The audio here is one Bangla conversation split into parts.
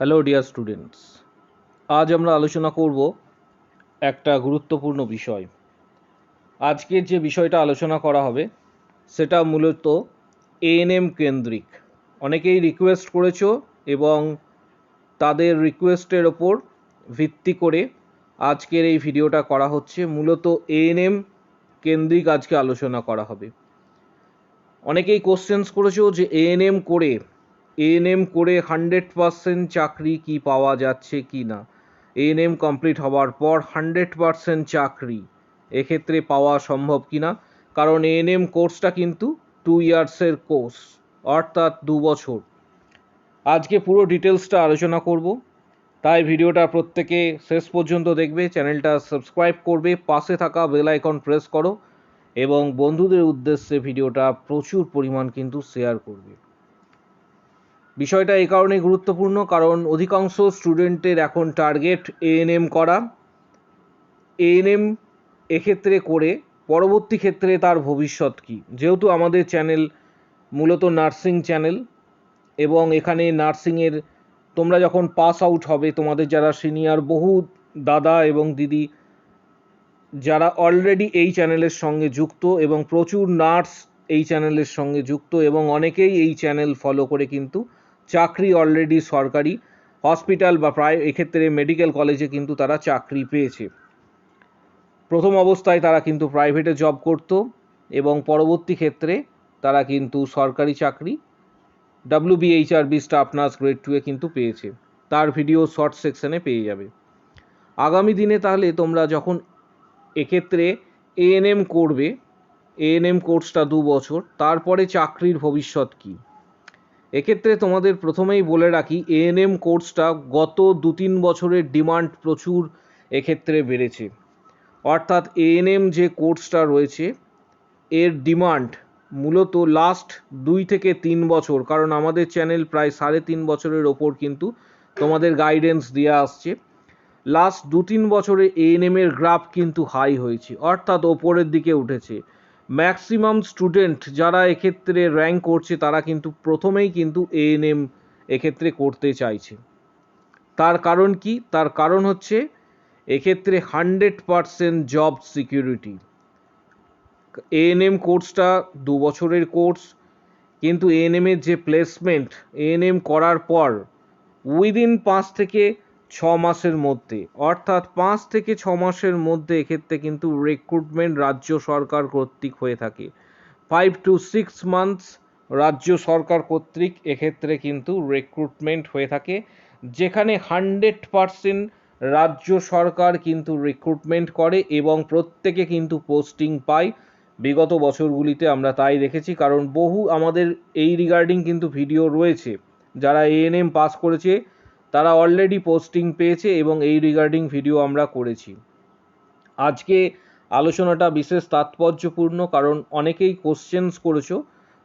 হ্যালো ডিয়ার স্টুডেন্টস আজ আমরা আলোচনা করব একটা গুরুত্বপূর্ণ বিষয়। আজকের যে বিষয়টা আলোচনা করা হবে, সেটা মূলত এএনএম কেন্দ্রিক। অনেকেই রিকোয়েস্ট করেছ এবং তাদের রিকোয়েস্টের ওপর ভিত্তি করে আজকের এই ভিডিওটা করা হচ্ছে। মূলত এএনএম কেন্দ্রিক আজকে আলোচনা করা হবে। অনেকেই কোশ্চেন্স করেছ যে এএনএম করে এএনএম করে হান্ড্রেড পারসেন্ট চাকরি কি পাওয়া যাচ্ছে কি না? এএনএম কমপ্লিট হওয়ার পর হান্ড্রেড পারসেন্ট চাকরি এক্ষেত্রে পাওয়া সম্ভব কি না? কারণ এএনএম কোর্সটা কিন্তু টু ইয়ার্সের কোর্স অর্থাৎ দু বছর। আজকে পুরো ডিটেলসটা আলোচনা করব। তাই ভিডিওটা প্রত্যেকে শেষ পর্যন্ত দেখবে, চ্যানেলটা সাবস্ক্রাইব করবে, পাশে থাকা বেল আইকন প্রেস করো, এবং বন্ধুদের উদ্দেশ্যে ভিডিওটা প্রচুর পরিমাণ কিন্তু শেয়ার করবে। বিষয়টা এই কারণেই গুরুত্বপূর্ণ, কারণ অধিকাংশ স্টুডেন্টের এখন টার্গেট এএনএম করা। এএনএম এক্ষেত্রে করে, পরবর্তী ক্ষেত্রে তার ভবিষ্যৎ কী? যেহেতু আমাদের চ্যানেল মূলত নার্সিং চ্যানেল এবং এখানে নার্সিংয়ের তোমরা যখন পাস আউট হবে, তোমাদের যারা সিনিয়র, বহু দাদা এবং দিদি, যারা অলরেডি এই চ্যানেলের সঙ্গে যুক্ত এবং প্রচুর নার্স এই চ্যানেলের সঙ্গে যুক্ত এবং অনেকেই এই চ্যানেল ফলো করে কিন্তু চাকরি অলরেডি সরকারি। হসপিটাল বা প্রায় এক্ষেত্রে মেডিকেল কলেজে কিন্তু তারা চাকরি পেয়েছে। প্রথম অবস্থায় তারা কিন্তু প্রাইভেটে জব করত এবং পরবর্তী ক্ষেত্রে তারা কিন্তু সরকারি চাকরি ডাব্লিউবিএইচআরবি স্টাফ নার্স গ্রেড টুয়ে কিন্তু পেয়েছে। তার ভিডিও শর্ট সেকশনে পেয়ে যাবে। আগামী দিনে তাহলে তোমরা যখন এক্ষেত্রে এএনএম করবে এএনএম কোর্সটা দু বছর, তারপরে চাকরির ভবিষ্যৎ কী? এক্ষেত্রে তোমাদের প্রথমেই বলে রাখি এএনএম কোর্সটা গত দু তিন বছরের ডিমান্ড প্রচুর এক্ষেত্রে বেড়েছে। অর্থাৎ এএনএম যে কোর্সটা রয়েছে, এর ডিমান্ড মূলত লাস্ট দুই থেকে তিন বছর, কারণ আমাদের চ্যানেল প্রায় সাড়ে তিন বছরের ওপর কিন্তু তোমাদের গাইডেন্স দিয়ে আসছে। লাস্ট দু তিন বছরে এএনএম এর গ্রাফ কিন্তু হাই হয়েছে, অর্থাৎ ওপরের দিকে উঠেছে। ম্যাক্সিমাম স্টুডেন্ট যারা এক্ষেত্রে র্যাঙ্ক করছে, তারা কিন্তু প্রথমেই কিন্তু এএনএম এক্ষেত্রে করতে চাইছে। তার কারণ কি? তার কারণ হচ্ছে এক্ষেত্রে hundred percent job security ANM কোর্সটা দু বছরের কোর্স কিন্তু এএনএম এর যে প্লেসমেন্ট এএনএম করার পর উইদিন পাঁচ থেকে ছ মাসের মধ্যে। অর্থাৎ পাঁচ থেকে ছ মাসের মধ্যে এক্ষেত্রে কিন্তু রিক্রুটমেন্ট রাজ্য সরকার কর্তৃক হয়ে থাকে। ফাইভ টু সিক্স মান্থস রাজ্য সরকার কর্তৃক এক্ষেত্রে কিন্তু রিক্রুটমেন্ট হয়ে থাকে। যেখানে হান্ড্রেড পারসেন্ট রাজ্য সরকার কিন্তু রিক্রুটমেন্ট করে এবং প্রত্যেকে কিন্তু পোস্টিং পায়। বিগত বছরগুলিতে আমরা তাই দেখেছি, কারণ বহু আমাদের এই রিগার্ডিং কিন্তু ভিডিও রয়েছে। যারা এএনএম পাস করেছে তারা অলরেডি পোস্টিং পেয়েছে এবং এই রিগার্ডিং ভিডিও আমরা করেছি। আজকে আলোচনাটা বিশেষ তাৎপর্যপূর্ণ কারণ অনেকেই কোশ্চেন্স করেছ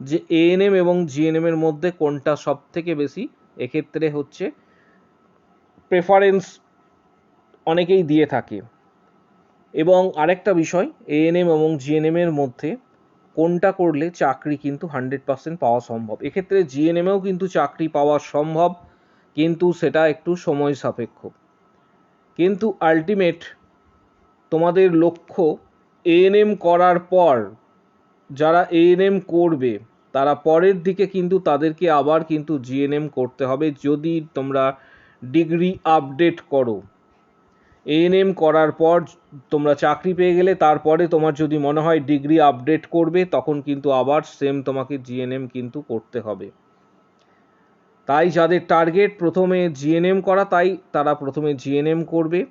যে এএনএম এবং জিএনএম এর মধ্যে কোনটা সব থেকে বেশি? এক্ষেত্রে হচ্ছে প্রেফারেন্স অনেকেই দিয়ে থাকে। এবং আরেকটা বিষয় এএনএম এবং জিএনএম এর মধ্যে কোনটা করলে চাকরি কিন্তু হান্ড্রেড পার্সেন্ট পাওয়া সম্ভব? এক্ষেত্রে জিএনএমেও কিন্তু চাকরি পাওয়া সম্ভব। কিন্তু সেটা একটু সময় সাপেক্ষ। কিন্তু আলটিমেট তোমাদের লক্ষ্য এএনএম করার পর যারা এএনএম করবে, তারা পরের দিকে কিন্তু তাদেরকে আবার কিন্তু জিএনএম করতে হবে যদি তোমরা ডিগ্রি আপডেট করো। এএনএম করার পর তোমরা চাকরি পেয়ে গেলে, তারপরে তোমার যদি মনে হয় ডিগ্রি আপডেট করবে, তখন কিন্তু আবার সেম তোমাকে জিএনএম কিন্তু করতে হবে। তাই যাদের টার্গেট প্রথমে জিএনএম করা, তাই তারা প্রথমে জিএনএম করবে।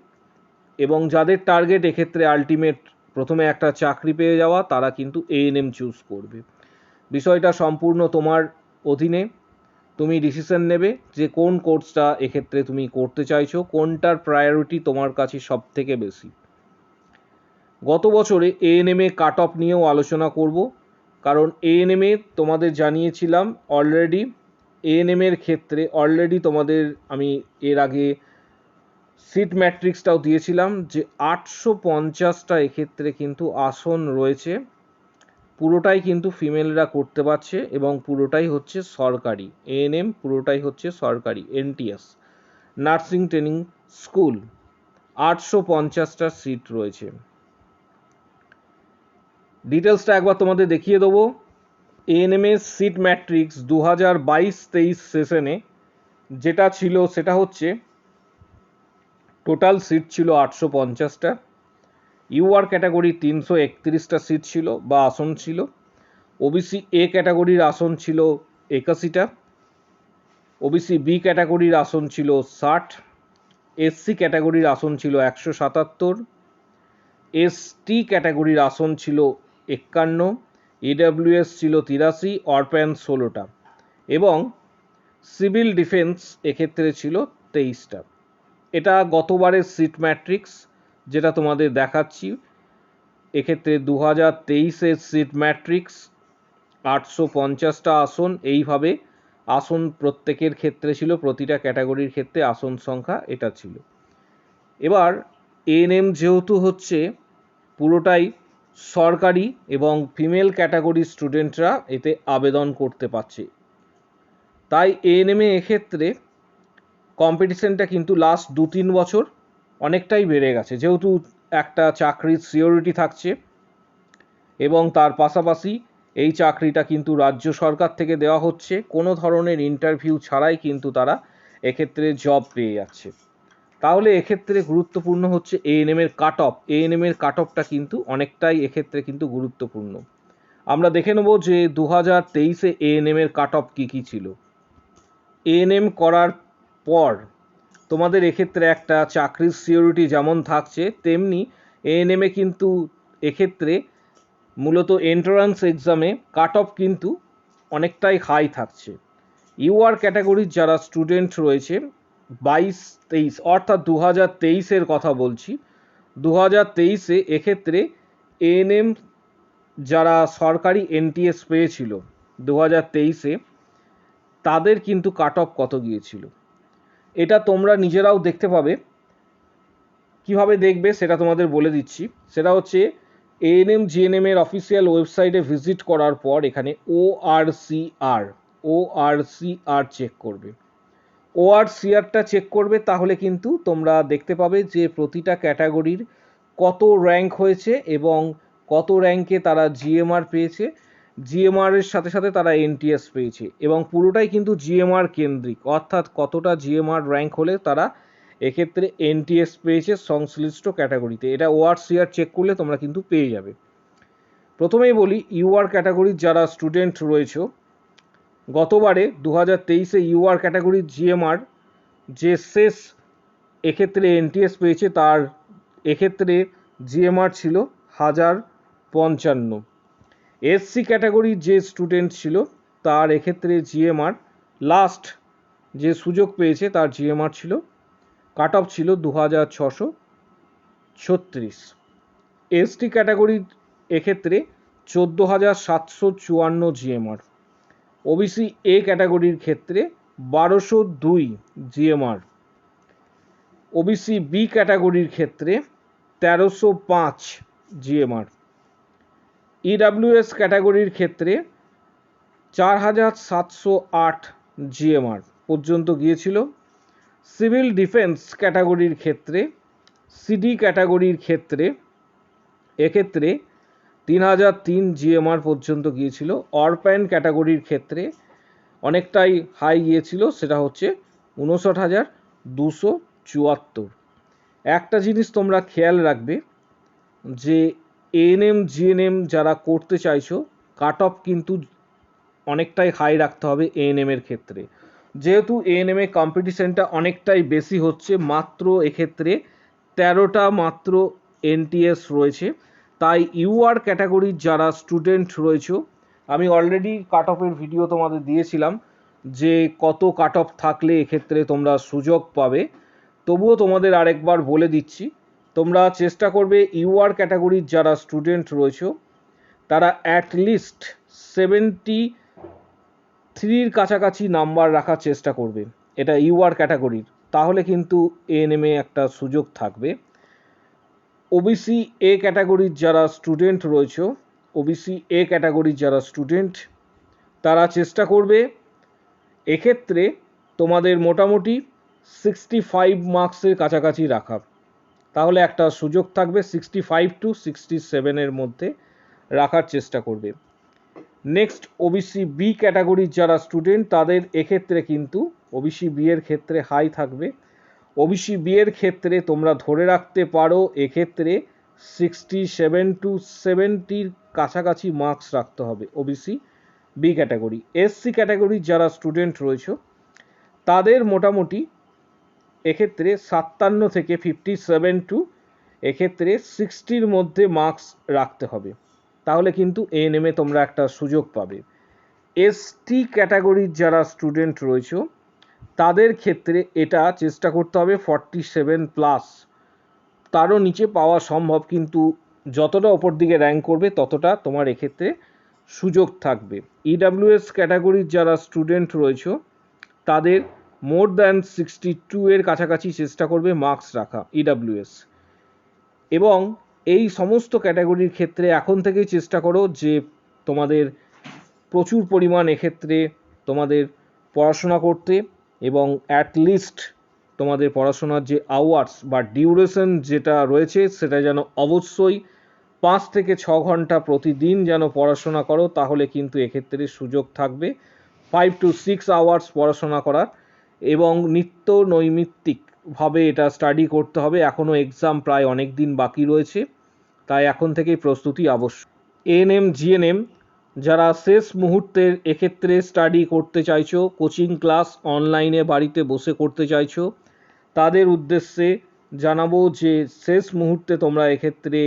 এবং যাদের টার্গেট এক্ষেত্রে আলটিমেট প্রথমে একটা চাকরি পেয়ে যাওয়া, তারা কিন্তু এএনএম চুজ করবে। বিষয়টা সম্পূর্ণ তোমার অধীনে। তুমি ডিসিশন নেবে যে কোন কোর্সটা এক্ষেত্রে তুমি করতে চাইছো, কোনটার প্রায়োরিটি তোমার কাছে সব থেকে বেশি। গত বছরে এএনএম কাট অফ নিয়েও আলোচনা করব, কারণ এএনএম এ তোমাদের জানিয়েছিলাম অলরেডি এএনএম এর ক্ষেত্রে অলরেডি তোমাদের আমি এর আগে সিট ম্যাট্রিক্সটাও দিয়েছিলাম যে আটশো পঞ্চাশটা এক্ষেত্রে কিন্তু আসন রয়েছে। পুরোটাই কিন্তু ফিমেলরা করতে পারছে এবং পুরোটাই হচ্ছে সরকারি। এএনএম পুরোটাই হচ্ছে সরকারি এনটিএস নার্সিং ট্রেনিং স্কুল আটশো পঞ্চাশটা সিট রয়েছে। ডিটেলসটা একবার তোমাদের দেখিয়ে দেবো। এএনএমএস সিট ম্যাট্রিক্স দু হাজার বাইশ তেইশ সেশনে যেটা ছিল, সেটা হচ্ছে টোটাল সিট ছিল আটশো পঞ্চাশটা ইউআর ক্যাটাগরি তিনশো একত্রিশটা সিট ছিল বা আসন ছিল ওবিসি এ ক্যাটাগরির আসন ছিল একাশিটা ওবিসি বি ক্যাটাগরির আসন ছিল ষাট এসসি ক্যাটাগরির আসন ছিল একশো সাতাত্তর এসটি ক্যাটাগরির আসন ছিল একান্ন ইডাব্লিউএস ছিল তিরাশি, অরপ্যান ষোলোটা এবং সিভিল ডিফেন্স এক্ষেত্রে ছিল তেইশটা। এটা গতবারের সিট ম্যাট্রিক্স যেটা তোমাদের দেখাচ্ছি। এক্ষেত্রে দু হাজার তেইশের সিট ম্যাট্রিক্স, আটশো পঞ্চাশটা আসন, এইভাবে আসন প্রত্যেকের ক্ষেত্রে ছিল, প্রতিটা ক্যাটাগরির ক্ষেত্রে আসন সংখ্যা এটা ছিল। এবার এএনএম যেহেতু হচ্ছে, পুরোটাই সরকারি এবং ফিমেল ক্যাটাগরির স্টুডেন্টরা এতে আবেদন করতে পারছে। তাই এএনএমে এক্ষেত্রে কম্পিটিশনটা কিন্তু লাস্ট দু তিন বছর অনেকটাই বেড়ে গেছে। যেহেতু একটা চাকরির সিওরিটি থাকছে এবং তার পাশাপাশি এই চাকরিটা কিন্তু রাজ্য সরকার থেকে দেওয়া হচ্ছে। কোনো ধরনের ইন্টারভিউ ছাড়াই কিন্তু তারা এক্ষেত্রে জব পেয়ে যাচ্ছে। তাহলে এক্ষেত্রে গুরুত্বপূর্ণ হচ্ছে এএনএম এর কাট অফ এএনএম এর কাট অফটা কিন্তু অনেকটাই এক্ষেত্রে কিন্তু গুরুত্বপূর্ণ। আমরা দেখে নেব যে দু হাজার তেইশে এএনএম এর কাট অফ কী কী ছিল। এএনএম করার পর তোমাদের এক্ষেত্রে একটা চাকরির সিওরিটি যেমন থাকছে, তেমনি এএনএমে কিন্তু এক্ষেত্রে মূলত এন্ট্রান্স এক্সামে কাট অফ কিন্তু অনেকটাই হাই থাকছে। ইউআর ক্যাটাগরির যারা স্টুডেন্ট রয়েছে বাইশ তেইশ, অর্থাৎ দু হাজার তেইশের কথা বলছি। দু হাজার তেইশে এক্ষেত্রে এএনএম যারা সরকারি এনটিএস পেয়েছিল দু হাজার তেইশে, তাদের কিন্তু কাট অফ কত গিয়েছিল? এটা তোমরা নিজেরাও দেখতে পাবে। কীভাবে দেখবে সেটা তোমাদের বলে দিচ্ছি। সেটা হচ্ছে এএনএম, জিএনএম এর অফিসিয়াল ওয়েবসাইটে ভিজিট করার পর এখানে O R C R O R C R check করবে। ও আর সি আরটা চেক করবে, তাহলে কিন্তু তোমরা দেখতে পাবে যে প্রতিটা ক্যাটাগরির কত র্যাঙ্ক হয়েছে এবং কত র্যাঙ্কে তারা জিএমআর পেয়েছে। জিএমআর এর সাথে সাথে তারা এনটিএস পেয়েছে এবং পুরোটাই কিন্তু জিএমআর কেন্দ্রিক, অর্থাৎ কতটা জিএমআর র্যাঙ্ক হলে তারা এক্ষেত্রে এনটিএস পেয়েছে সংশ্লিষ্ট ক্যাটাগরিতে। এটা ওআরসিআর চেক করলে তোমরা কিন্তু পেয়ে যাবে। প্রথমেই বলি ইউআর ক্যাটাগরির যারা স্টুডেন্ট রয়েছে গতবারে দু হাজার তেইশে ইউআর ক্যাটাগরির জিএমআর যে শেষ এক্ষেত্রে এনটিএস পেয়েছে তার এক্ষেত্রে জিএমআর ছিল হাজার পঞ্চান্ন। এসসি ক্যাটাগরির যে স্টুডেন্ট ছিল তার এক্ষেত্রে জিএমআর লাস্ট যে সুযোগ পেয়েছে তার জিএমআর ছিল কাট অফ ছিল দু হাজার ছশো ছত্রিশ। এসটি ক্যাটাগরির এক্ষেত্রে চোদ্দ হাজার সাতশো চুয়ান্ন জিএমআর ওবিসি এ ক্যাটাগরির ক্ষেত্রে বারোশো দুই জিএমআর ওবিসি বি ক্যাটাগরির ক্ষেত্রে তেরোশো পাঁচ জিএমআর ইডাব্লিউএস ক্যাটাগরির ক্ষেত্রে চার হাজার সাতশো আট জিএমআর পর্যন্ত গিয়েছিল। সিভিল ডিফেন্স ক্যাটাগরির ক্ষেত্রে সিডি ক্যাটাগরির ক্ষেত্রে, এক্ষেত্রে তিন হাজার তিন জিএমআর পর্যন্ত গিয়েছিল। অরপ্যান ক্যাটাগরির ক্ষেত্রে অনেকটাই হাই গিয়েছিল, সেটা হচ্ছে উনষাট হাজার দুশো চুয়াত্তর। একটা জিনিস তোমরা খেয়াল রাখবে, যে এএনএম জিএনএম যারা করতে চাইছো কাট অফ কিন্তু অনেকটাই হাই রাখতে হবে এএনএম এর ক্ষেত্রে। যেহেতু এএনএম এ কম্পিটিশনটা অনেকটাই বেশি হচ্ছে, মাত্র এক্ষেত্রে তেরোটা মাত্র এনটিএস রয়েছে। তাই ইউআর ক্যাটাগরির যারা স্টুডেন্ট রয়েছে, আমি অলরেডি কাট অফের ভিডিও তোমাদের দিয়েছিলাম যে কত কাট অফ থাকলে এক্ষেত্রে তোমরা সুযোগ পাবে। তবুও তোমাদের আরেকবার বলে দিচ্ছি, তোমরা চেষ্টা করবে ইউআর ক্যাটাগরির যারা স্টুডেন্ট রয়েছে, তারা অ্যাটলিস্ট সেভেন্টি থ্রির কাছাকাছি নাম্বার রাখার চেষ্টা করবে, এটা ইউআর ক্যাটাগরির তাহলে কিন্তু এএনএমে একটা সুযোগ থাকবে। ওবিসি এ ক্যাটাগরির যারা স্টুডেন্ট রয়েছে ওবিসি এ ক্যাটাগরির যারা স্টুডেন্ট তারা চেষ্টা করবে এক্ষেত্রে তোমাদের মোটামুটি সিক্সটি ফাইভ মার্কসের কাছাকাছি রাখা। তাহলে একটা সুযোগ থাকবে সিক্সটি ফাইভ টু সিক্সটি সেভেনের মধ্যে রাখার চেষ্টা করবে। নেক্সট ওবিসি বি ক্যাটাগরির যারা স্টুডেন্ট তাদের এক্ষেত্রে কিন্তু ওবিসি বি এর ক্ষেত্রে হাই থাকবে। ওবিসি বিয়ের ক্ষেত্রে তোমরা ধরে রাখতে পারো, এক্ষেত্রে সিক্সটি সেভেন টু সেভেন্টির কাছাকাছি মার্কস রাখতে হবে ওবিসি বি ক্যাটাগরি এসসি ক্যাটাগরির যারা স্টুডেন্ট রয়েছে, তাদের মোটামুটি এক্ষেত্রে সাতান্ন থেকে ফিফটি সেভেন টু এক্ষেত্রে সিক্সটির মধ্যে মার্কস রাখতে হবে। তাহলে কিন্তু এএনএমে তোমরা একটা সুযোগ পাবে। এসটি ক্যাটাগরির যারা স্টুডেন্ট রয়েছে তাদের ক্ষেত্রে এটা চেষ্টা করতে হবে ফর্টি সেভেন প্লাস তারও নিচে পাওয়া সম্ভব, কিন্তু যতটা ওপর দিকে র্যাঙ্ক করবে, ততটা তোমার এক্ষেত্রে সুযোগ থাকবে। ইডাব্লিউএস ক্যাটাগরির যারা স্টুডেন্ট রয়েছে, তাদের মোর দ্যান সিক্সটি টু এর কাছাকাছি চেষ্টা করবে মার্কস রাখা ইডাব্লিউএস এবং এই সমস্ত ক্যাটাগরির ক্ষেত্রে এখন থেকেই চেষ্টা করো যে তোমাদের প্রচুর পরিমাণ এক্ষেত্রে তোমাদের পড়াশোনা করতে এবং অ্যাট লিস্ট তোমাদের পড়াশোনার যে আওয়ার্স বা ডিউরেশন যেটা রয়েছে সেটা যেন অবশ্যই পাঁচ থেকে ছ ঘণ্টা প্রতিদিন যেন পড়াশোনা করো, তাহলে কিন্তু এক্ষেত্রে সুযোগ থাকবে। ফাইভ টু সিক্স আওয়ার্স পড়াশোনা করার এবং নিত্য নৈমিত্তিকভাবে এটা স্টাডি করতে হবে। এখনও এক্সাম প্রায় অনেক দিন বাকি রয়েছে, তাই এখন থেকেই প্রস্তুতি আবশ্যক। এএনএম জিএনএম যারা শেষ মুহূর্তের এক্ষেত্রে স্টাডি করতে চাইছো কোচিং ক্লাস অনলাইনে বাড়িতে বসে করতে চাইছো, তাদের উদ্দেশ্যে জানাব যে শেষ মুহূর্তে তোমরা এক্ষেত্রে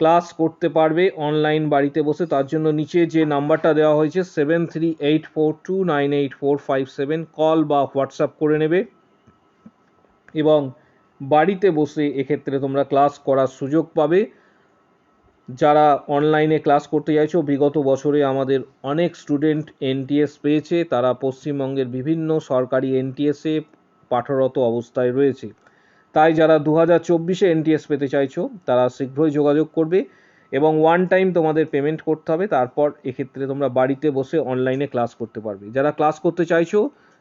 ক্লাস করতে পারবে অনলাইন বাড়িতে বসে। তার জন্য নিচে যে নাম্বারটা দেওয়া হয়েছে seven three eight four two nine eight four five seven call বা হোয়াটসঅ্যাপ করে নেবে এবং বাড়িতে বসে এক্ষেত্রে তোমরা ক্লাস করার সুযোগ পাবে। যারা অনলাইনে ক্লাস করতে চাইছো, বিগত বছরে আমাদের অনেক স্টুডেন্ট এনটিএস পেয়েছে। তারা পশ্চিমবঙ্গের বিভিন্ন সরকারি এনটিএসে পাঠরত অবস্থায় রয়েছে। তাই যারা দু হাজার চব্বিশে এনটিএস পেতে চাইছো, তারা শীঘ্রই যোগাযোগ করবে এবং ওয়ান টাইম তোমাদের পেমেন্ট করতে হবে। তারপর এক্ষেত্রে তোমরা বাড়িতে বসে অনলাইনে ক্লাস করতে পারবে। যারা ক্লাস করতে চাইছো,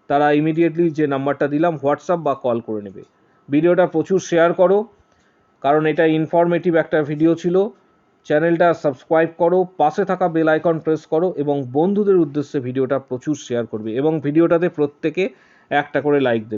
তারা ইমিডিয়েটলি যে নাম্বারটা দিলাম হোয়াটসঅ্যাপ বা কল করে নেবে। ভিডিওটা প্রচুর শেয়ার করো, কারণ এটা ইনফরমেটিভ একটা ভিডিও ছিল। চ্যানেলটা সাবস্ক্রাইব করো, পাশে থাকা বেল আইকন প্রেস করো এবং বন্ধুদের উদ্দেশ্যে ভিডিওটা প্রচুর শেয়ার করবে এবং ভিডিওটাতে প্রত্যেকে একটা করে লাইক দেবে।